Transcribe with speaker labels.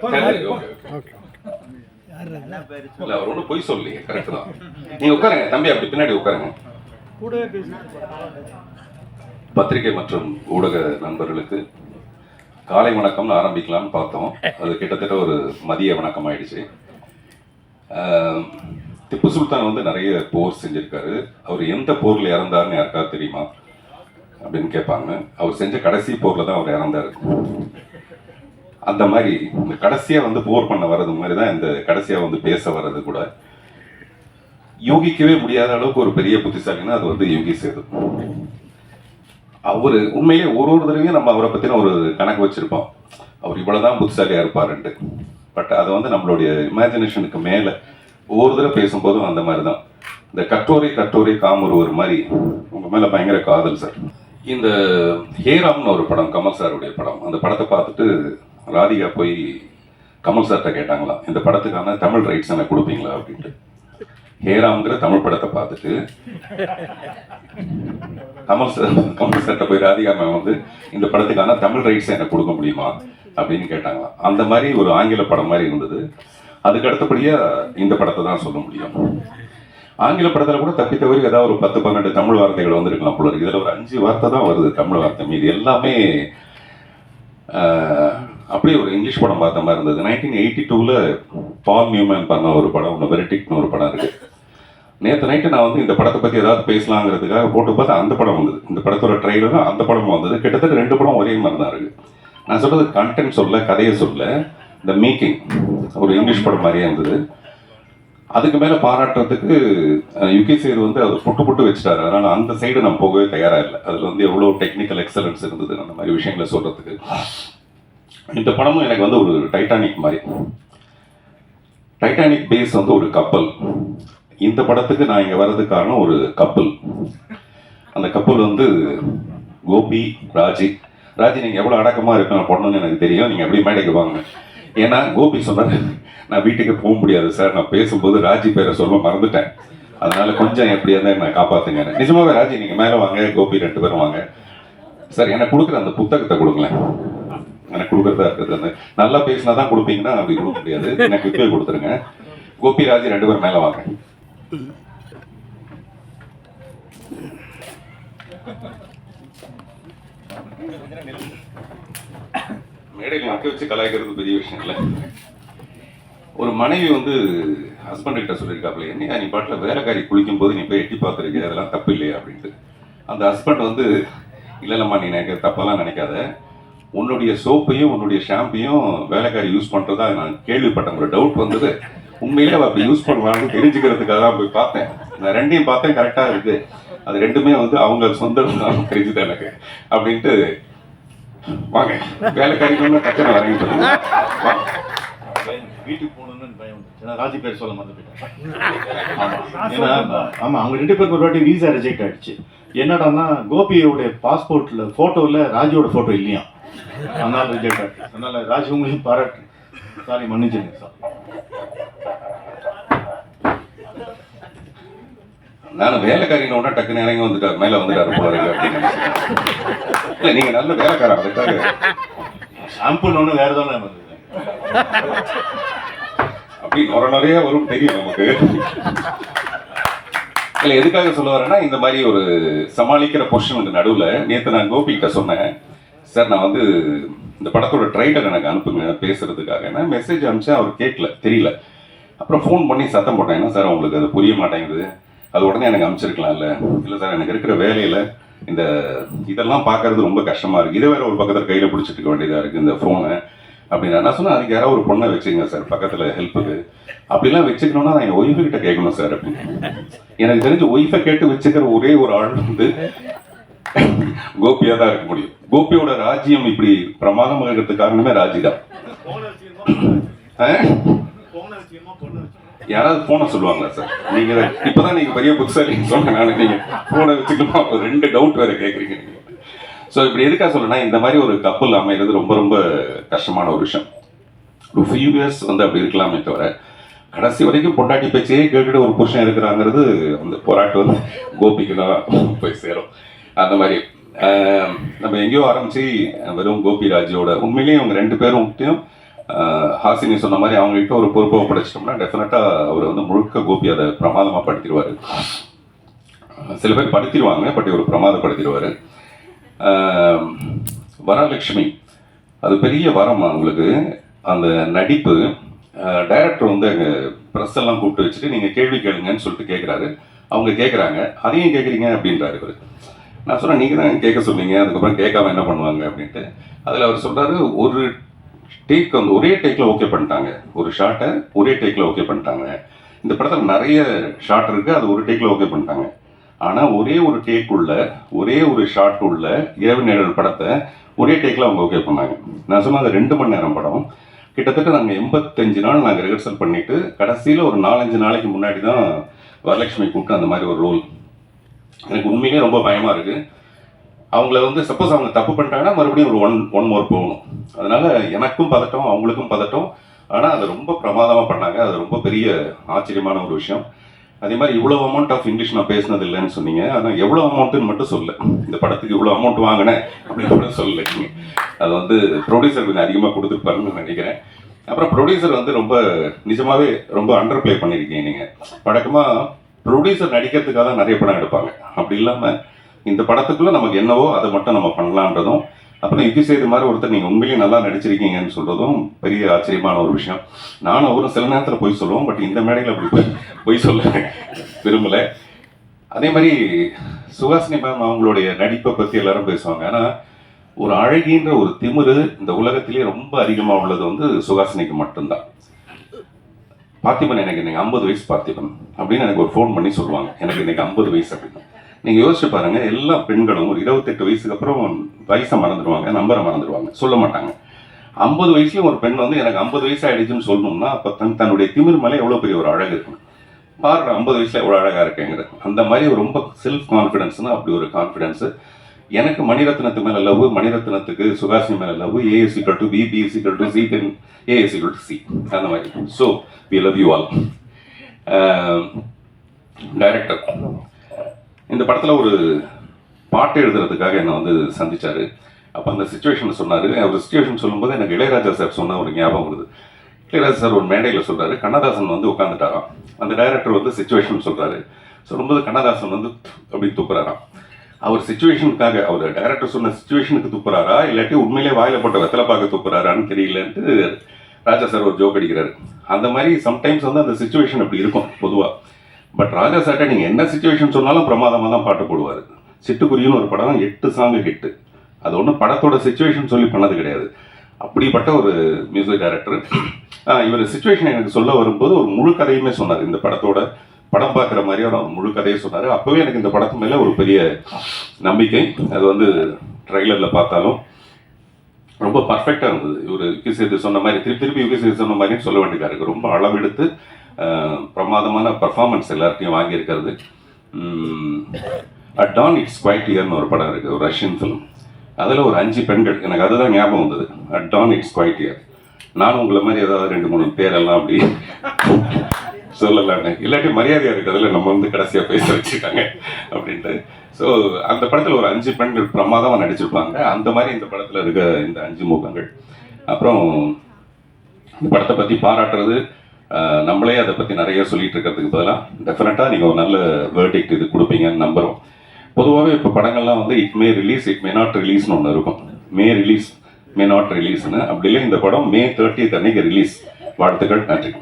Speaker 1: சரி, okay, okay. இல்ல அவர் ஒன்றும் பொய் சொல்லலையே கரெக்ட் தான். நீங்க உட்காருங்க தம்பி அப்படி பின்னாடி உட்காருங்க. பத்திரிகை மற்றும் ஊடக நண்பர்களுக்கு காலை வணக்கம்னு ஆரம்பிக்கலாம்னு பார்த்தோம். அது கிட்டத்தட்ட ஒரு மதிய வணக்கம் ஆயிடுச்சு. திப்பு சுல்தான் வந்து நிறைய போர் செஞ்சிருக்காரு. அவர் எந்த போர்ல இறந்தாருன்னு யாருக்காவது தெரியுமா? அப்படின்னு கேட்பாங்க. அவர் செஞ்ச கடைசி போர்ல தான் அவர் இறந்தாரு. அந்த மாதிரி இந்த கடைசியாக வந்து போர் பண்ண வர்றது மாதிரி தான் இந்த கடைசியாக வந்து பேச வர்றது கூட. யூகிக்கவே முடியாத அளவுக்கு ஒரு பெரிய புத்திசாலின்னா அது வந்து யோகி சேது. அவர் உண்மையிலே ஒரு ஒரு தடவையும் நம்ம அவரை பற்றின ஒரு கணக்கு வச்சுருப்போம். அவர் இவ்வளோதான் புத்திசாலியாக இருப்பாருன்ட்டு. பட் அது வந்து நம்மளுடைய இமேஜினேஷனுக்கு மேலே ஒவ்வொரு தடவை பேசும்போதும் அந்த மாதிரி தான் இந்த கட்டோரை கட்டோரை காமொருவர் மாதிரி உங்கள் மேலே பயங்கர காதல் சார். இந்த ஹேராம்னு ஒரு படம் கமல் சாருடைய படம் அந்த படத்தை பார்த்துட்டு ராதிகா போய் கமல் சார்கிட்ட கேட்டாங்களாம் இந்த படத்துக்கான தமிழ் ரைட்ஸ் எனக்கு கொடுப்பீங்களா? அப்படின்ட்டு. ஹேராம்ங்கிற தமிழ் படத்தை பார்த்துட்டு கமல் சார் கமல் சார்கிட்ட போய் ராதிகா மேம் வந்து இந்த படத்துக்கான தமிழ் ரைட்ஸ் எனக்கு கொடுக்க முடியுமா? அப்படின்னு கேட்டாங்களாம். அந்த மாதிரி ஒரு ஆங்கில படம் மாதிரி இருந்தது. அதுக்கு அடுத்தபடியாக இந்த படத்தை தான் சொல்ல முடியும். ஆங்கில படத்தில் கூட தப்பி தவறி ஏதாவது ஒரு பத்து பன்னெண்டு தமிழ் வார்த்தைகள் வந்திருக்கலாம் போல இதில் ஒரு அஞ்சு வார்த்தை தான் வருது தமிழ் வார்த்தை மீது. எல்லாமே அப்படியே ஒரு இங்கிலீஷ் படம் பார்த்த மாதிரி இருந்தது. நைன்டீன் எயிட்டி டூவில் பால் நியூமேன் பண்ண ஒரு படம் ஒன்று வெரிட்டிக்னு ஒரு படம் இருக்குது நேற்று நைட்டு நான் வந்து இந்த படத்தை பற்றி ஏதாவது பேசலாங்கிறதுக்காக போட்டு பார்த்தா அந்த படம் வந்தது. இந்த படத்தோட ட்ரெய்லரும் அந்த படமும் வந்தது. கிட்டத்தட்ட ரெண்டு படம் ஒரே மாதிரி தான் இருக்குது நான் சொல்கிறது கண்டென்ட் சொல்ல கதையை சொல்ல இந்த மேக்கிங் ஒரு இங்கிலீஷ் படம் மாதிரியே இருந்தது. அதுக்கு மேலே பாராட்டுறதுக்கு யுகே யுகி சேர் வந்து அவர் புட்டு புட்டு வச்சுட்டாரு. அதனால் அந்த சைடு நான் போகவே தயாராக இல்லை. அதில் வந்து எவ்வளோ டெக்னிக்கல் எக்ஸலன்ஸ் இருந்தது அந்த மாதிரி விஷயங்களை சொல்கிறதுக்கு இந்த படமும் எனக்கு வந்து ஒரு டைட்டானிக் மாதிரி. டைட்டானிக் பேஸ் வந்து ஒரு கப்பல் இந்த படத்துக்கு நான் இங்கே வர்றதுக்கு காரணம் ஒரு கப்பல் அந்த கப்பல் வந்து கோபி ராஜி. ராஜி நீங்கள் எவ்வளோ அடக்கமாக இருக்கணும் பொண்ணுன்னு எனக்கு தெரியும். நீங்கள் எப்படி மேடைக்கு வாங்க. ஏன்னா கோபி சொன்னார் நான் வீட்டுக்கு போக முடியாது சார். நான் பேசும்போது ராஜி பேரை சொல்ல மறந்துட்டேன். அதனால கொஞ்சம் எப்படியா இருந்தா நான் காப்பாற்றுங்க நிஜமாவே ராஜி நீங்கள் மேலே வாங்க கோபி ரெண்டு பேரும் வாங்க. சார் எனக்கு கொடுக்குற அந்த புத்தகத்தை கொடுங்களேன். எனக்கு கொடுக்குறதா இருக்குது அந்த நல்லா பேசினா தான் கொடுப்பீங்கன்னா அப்படி கொடுக்க முடியாது. எனக்கு இப்பவே கொடுத்துருங்க. கோபிராஜ் ரெண்டு பேரும் மேலே வாங்க. மேடையில் மக்க வச்சு கலாய்க்கிறது பெரிய விஷயம் இல்லை. ஒரு மனைவி வந்து ஹஸ்பண்ட் கிட்ட சொல்லியிருக்காப்ல என்ன நீ பாட்டில் வேலைக்காரி குளிக்கும் போது நீ போய் எட்டி பார்த்துருக்க அதெல்லாம் தப்பு இல்லையா? அப்படின்ட்டு. அந்த ஹஸ்பண்ட் வந்து இல்லை இல்லைம்மா நீ நினைக்க தப்பெல்லாம் நினைக்காத. உன்னுடைய சோப்பையும் உன்னுடைய ஷாம்பையும் வேலைக்காரி யூஸ் பண்றதா நான் கேள்விப்பட்டேன். ஒரு டவுட் வந்தது. உண்மையிலே அவ அப்படி யூஸ் பண்ணுவாங்கன்னு தெரிஞ்சுக்கிறதுக்காக தான் போய் பார்த்தேன். நான் ரெண்டையும் பார்த்தேன் கரெக்டா இருக்கு. அது ரெண்டுமே வந்து அவங்க சொந்தம் தான் தெரிஞ்சுது எனக்கு. அப்படின்ட்டு வாங்க. வேலைக்காரிக்கு டக்குன்னு வரேன்னு சொல்லுங்க. வாங்க.
Speaker 2: வீட்டுக்கு போகணும்னு பயம் வந்துச்சு. ராஜி பேர் சொல்ல மறந்து போயிட்டேன் ஆமா. ஏன்னா ஆமா அவங்க ரெண்டு பேருக்கு ஒரு வாட்டி வீசா ரிஜெக்ட் ஆயிடுச்சு. என்னடான்னா கோபியோட பாஸ்போர்ட்ல போட்டோல ராஜியோட போட்டோ இல்லையா? அதனால ரிஜெக்ட் ஆயிடுச்சு அதனால ராஜி உங்களையும் பாராட்டு. சாரி மன்னிச்சிருங்க சார்
Speaker 1: நானும் வேலைக்காரின உடனே டக்குன்னு இறங்கி வந்துட்டார். மேல வந்துட்டாரு போல அப்படின்னு. இல்ல நீங்க நல்ல வேலைக்காரன் அதுக்காக.
Speaker 2: ஷாம்புன்னு ஒன்று வேற தானே வந்தது.
Speaker 1: அப்படி நொர நிறைய வரும். தெரியும் நமக்கு. இல்ல எதுக்காக சொல்ல வரேன்னா இந்த மாதிரி ஒரு சமாளிக்கிற பொஷின் உண்டு நடுவில். நேற்று நான் கோபி கிட்ட சொன்னேன். சார் நான் வந்து இந்த படத்தோட ட்ரைலர் எனக்கு அனுப்புங்க பேசுறதுக்காக. நான் மெசேஜ் அனுப்பிச்சேன் அவர் கேட்கல தெரியல. அப்புறம் ஃபோன் பண்ணி சத்தம் போட்டேன். என்ன சார் உங்களுக்கு அது புரிய மாட்டேங்குது? அது உடனே எனக்கு அனுப்பிச்சிருக்கலாம்ல? இல்லை சார் எனக்கு இருக்கிற வேலையில் இந்த இதெல்லாம் பார்க்கறது ரொம்ப கஷ்டமாக இருக்குது இதை வேற ஒரு பக்கத்தில் கையில் பிடிச்சிட்டு இருக்க இருக்குது இந்த ஃபோனை அப்படின்னா நான் சொன்னேன் அதுக்கு யாராவது ஒரு பொண்ணை வச்சுக்கங்க சார் பக்கத்தில் ஹெல்ப்புக்கு அப்படிலாம் வச்சுக்கணும்னா நான் என் ஒய்ஃபு கிட்ட கேட்கணும் சார் அப்படின்னு. எனக்கு தெரிஞ்ச ஒய்ஃபை கேட்டு வச்சுக்கிற ஒரே ஒரு ஆள் வந்து கோபியாக தான் இருக்க முடியும். கோபியோட ராஜ்யம் இப்படி பிரமாதமாக இருக்கிறதுக்கு காரணமே ராஜி தான். யாராவது போனை சொல்லுவாங்களா சார்? நீங்க இப்பதான் நீங்க பெரிய புதுசாலின்னு சொன்னேன் நான் நீங்க போனை வச்சுக்கணுமா? ரெண்டு டவுட் வேற கேக்குறீங்க நீங்க. ஸோ இப்படி எதுக்காக சொல்லணும்னா இந்த மாதிரி ஒரு கப்பல் அமைகிறது ரொம்ப ரொம்ப கஷ்டமான ஒரு விஷயம். ஒரு ஃபியூ இயர்ஸ் வந்து அப்படி இருக்கலாமே தவிர கடைசி வரைக்கும் பொண்டாட்டி பேச்சையே கேட்டுட்டு ஒரு புருஷன் இருக்கிறாங்கிறது அந்த போராட்டம் வந்து கோபிக்கு தான் போய் சேரும். அந்த மாதிரி ஆஹ் நம்ம எங்கேயோ ஆரம்பிச்சு வெறும் கோபி ராஜோட உண்மையிலேயே அவங்க ரெண்டு பேரும் ஹாசினி சொன்ன மாதிரி அவங்ககிட்ட ஒரு பொறுப்பை ஒப்படைச்சிட்டோம்னா டெஃபினட்டாக அவர் வந்து முழுக்க கோபி அதை பிரமாதமாக படுத்திடுவார் சில பேர் படுத்திடுவாங்க பட் இவர் பிரமாதப்படுத்திடுவார் வரலட்சுமி. அது பெரிய வரம் அவங்களுக்கு அந்த நடிப்பு டைரக்டர் வந்து அங்கே ப்ரெஸ் எல்லாம் கூப்பிட்டு வச்சுட்டு நீங்கள் கேள்வி கேளுங்கன்னு சொல்லிட்டு கேட்குறாரு அவங்க கேட்குறாங்க அதையும் கேட்குறீங்க அப்படின்றாரு இவர். நான் சொன்னேன் நீங்கள் தான் கேட்க சொன்னீங்க. அதுக்கப்புறம் கேட்காம என்ன பண்ணுவாங்க? அப்படின்ட்டு. அதில் அவர் சொல்கிறாரு ஒரு டேக் வந்து ஒரே டேக்கில் ஓகே பண்ணிட்டாங்க. ஒரு ஷார்ட்டை ஒரே டேக்கில் ஓகே பண்ணிட்டாங்க. இந்த படத்தில் நிறைய ஷார்ட் இருக்குது அது ஒரு டேக்கில் ஓகே பண்ணிட்டாங்க. ஆனால் ஒரே ஒரு டேக் உள்ள ஒரே ஒரு ஷாட் உள்ள இரவு நிழல் படத்தை ஒரே டேக்கில் அவங்க ஓகே பண்ணாங்க. நான் சொன்ன அது ரெண்டு மணி நேரம் படம் கிட்டத்தட்ட நாங்கள் எண்பத்தஞ்சு நாள் நாங்கள் ரிஹர்சல் பண்ணிவிட்டு கடைசியில் ஒரு நாலஞ்சு நாளைக்கு முன்னாடி தான் வரலட்சுமி கூப்பிட்டு அந்த மாதிரி ஒரு ரோல் எனக்கு உண்மையிலே ரொம்ப பயமாக இருக்குது அவங்கள வந்து சப்போஸ் அவங்க தப்பு பண்ணிட்டாங்கன்னா மறுபடியும் ஒரு ஒன் ஒன் மோர் போகணும். அதனால் எனக்கும் பதட்டம் அவங்களுக்கும் பதட்டம். ஆனால் அதை ரொம்ப பிரமாதமாக பண்ணாங்க. அது ரொம்ப பெரிய ஆச்சரியமான ஒரு விஷயம். அதே மாதிரி இவ்வளோ அமௌண்ட் ஆஃப் இங்கிலீஷ் நான் பேசினது இல்லைன்னு சொன்னீங்க ஆனால் எவ்வளோ அமௌண்ட்டுன்னு மட்டும் சொல்ல. இந்த படத்துக்கு இவ்வளோ அமௌண்ட் வாங்கினேன் அப்படின்னு கூட சொல்லல அது வந்து ப்ரொடியூசர் கொஞ்சம் அதிகமாக கொடுத்துருப்பாருன்னு நினைக்கிறேன். அப்புறம் ப்ரொடியூசர் வந்து ரொம்ப நிஜமாகவே ரொம்ப அண்டர் பிளே பண்ணியிருக்கீங்க நீங்கள் வழக்கமாக ப்ரொடியூசர் நடிக்கிறதுக்காக தான் நிறைய படம் எடுப்பாங்க. அப்படி இல்லாமல் இந்த படத்துக்குள்ளே நமக்கு என்னவோ அதை மட்டும் நம்ம பண்ணலான்றதும் அப்புறம் இது செய்த மாதிரி ஒருத்தர் நீங்கள் உண்மையிலேயே நல்லா நடிச்சிருக்கீங்கன்னு சொல்கிறதும் பெரிய ஆச்சரியமான ஒரு விஷயம். நானும் அவரும் சில நேரத்தில் போய் சொல்லுவோம் பட் இந்த மேடையில் அப்படி போய் பொய் சொல்ல விரும்பலை. அதே மாதிரி சுஹாசினி மேம் அவங்களுடைய நடிப்பை பற்றி எல்லாரும் பேசுவாங்க. ஆனால் ஒரு அழகின்ற ஒரு திமிரு இந்த உலகத்திலேயே ரொம்ப அதிகமாக உள்ளது வந்து சுஹாசினிக்கு மட்டும்தான். பார்த்திபன் எனக்கு இன்னைக்கு ஐம்பது வயசு பார்த்திபன் அப்படின்னு எனக்கு ஒரு ஃபோன் பண்ணி சொல்லுவாங்க. எனக்கு இன்னைக்கு ஐம்பது வயசு அப்படின்னு. நீங்கள் யோசிச்சு பாருங்க எல்லா பெண்களும் ஒரு இருபத்தெட்டு வயசுக்கு அப்புறம் வயசை மறந்துடுவாங்க நம்பரை மறந்துடுவாங்க சொல்ல மாட்டாங்க. ஐம்பது வயசுலையும் ஒரு பெண் வந்து எனக்கு ஐம்பது வயசு ஆயிடுச்சுன்னு சொல்லணும்னா அப்போ தன் தன்னுடைய திமிர் மேலே எவ்வளோ பெரிய ஒரு அழகு இருக்கணும். பாருங்க ஐம்பது வயசில் எவ்வளோ அழகாக இருக்கேங்கிறது. அந்த மாதிரி ரொம்ப செல்ஃப் கான்ஃபிடென்ஸ்னா அப்படி ஒரு கான்ஃபிடென்ஸு எனக்கு மணிரத்னத்து மேலே லவ் மணிரத்னத்துக்கு சுகாசினி மேலே love A is equal to B to C then A is equal to C அந்த மாதிரி. So we love you all director இந்த படத்தில் ஒரு பாட்டு எழுதுறதுக்காக என்னை வந்து சந்தித்தார் அப்போ அந்த சுச்சுவேஷன் சொன்னார். அவர் சுச்சுவேஷன் சொல்லும்போது எனக்கு இளையராஜா சார் சொன்ன ஒரு ஞாபகம் வருது. இளையராஜா சார் ஒரு மேடையில் சொல்கிறார் கண்ணதாசன் வந்து உட்காந்துட்டாராம் அந்த டைரக்டர் வந்து சுச்சுவேஷன் சொல்கிறாரு சொல்லும்போது கண்ணதாசன் வந்து அப்படி துப்புறாராம். அவர் சுச்சுவேஷனுக்காக அவர் டைரக்டர் சொன்ன சுச்சுவேஷனுக்கு துப்புறாரா? இல்லாட்டி உண்மையிலே வாயில போட்ட வெத்தலை பார்க்க துப்புறாரான்னு தெரியலன்ட்டு ராஜா சார் ஒரு ஜோக் அடிக்கிறாரு. அந்த மாதிரி சம்டைம்ஸ் வந்து அந்த சுச்சுவேஷன் அப்படி இருக்கும் பொதுவாக பட் ராஜா சார்ட்ட நீங்கள் என்ன சுச்சுவேஷன் சொன்னாலும் பிரமாதமாக தான் பாட்டு போடுவார். சிட்டுக்குருவின்னு ஒரு படம் எட்டு சாங்கு ஹிட்டு அது ஒன்றும் படத்தோட சுச்சுவேஷன் சொல்லி பண்ணது கிடையாது. அப்படிப்பட்ட ஒரு மியூசிக் டைரக்டர் இவர் சுச்சுவேஷன் எனக்கு சொல்ல வரும்போது ஒரு முழு கதையுமே சொன்னார். இந்த படத்தோட படம் பார்க்குற மாதிரி ஒரு முழு கதையை சொன்னார். அப்போவே எனக்கு இந்த படத்து மேலே ஒரு பெரிய நம்பிக்கை. அது வந்து ட்ரைலரில் பார்த்தாலும் ரொம்ப பர்ஃபெக்டாக இருந்தது. இவர் யுகி சொன்ன மாதிரி திருப்பி திருப்பி யுகி சொன்ன மாதிரி சொல்ல வேண்டியதாக இருக்குது ரொம்ப அளவெடுத்து பிரமாதமான பர்ஃபார்மன்ஸ் எல்லார்ட்டையும் வாங்கியிருக்கிறது. அட் டான் இட்ஸ் குவைட் இயர்னு ஒரு படம் இருக்குது ஒரு ரஷ்யன் ஃபிலிம் அதில் ஒரு அஞ்சு பெண்கள் எனக்கு அதுதான் ஞாபகம் வந்தது. At dawn it's quiet here நானும் உங்களை மாதிரி ஏதாவது ரெண்டு மூணு பேரெல்லாம் அப்படி சொல்லலான்னு இல்லாட்டி மரியாதையாக இருக்கிறதுல நம்ம வந்து கடைசியாக பேச வச்சுருக்காங்க அப்படின்ட்டு. ஸோ அந்த படத்தில் ஒரு அஞ்சு பெண்கள் பிரமாதமாக நடிச்சிருப்பாங்க. அந்த மாதிரி இந்த படத்தில் இருக்க இந்த அஞ்சு முகங்கள். அப்புறம் இந்த படத்தை பற்றி பாராட்டுறது நம்மளே அதை பற்றி நிறைய சொல்லிட்டு இருக்கிறதுக்கு பதிலாக டெஃபினட்டாக நீங்கள் ஒரு நல்ல வேர்டிக்ட் இது கொடுப்பீங்கன்னு நம்புகிறோம் பொதுவாகவே இப்போ படங்கள்லாம் வந்து it may release it may not ரிலீஸ்னு ஒன்று இருக்கும். மே ரிலீஸ் மே நாட் ரிலீஸ்னு அப்படி இல்லை இந்த படம் மே தேர்ட்டியத் அன்னைக்கு ரிலீஸ் வாழ்த்துக்கள் நன்றி.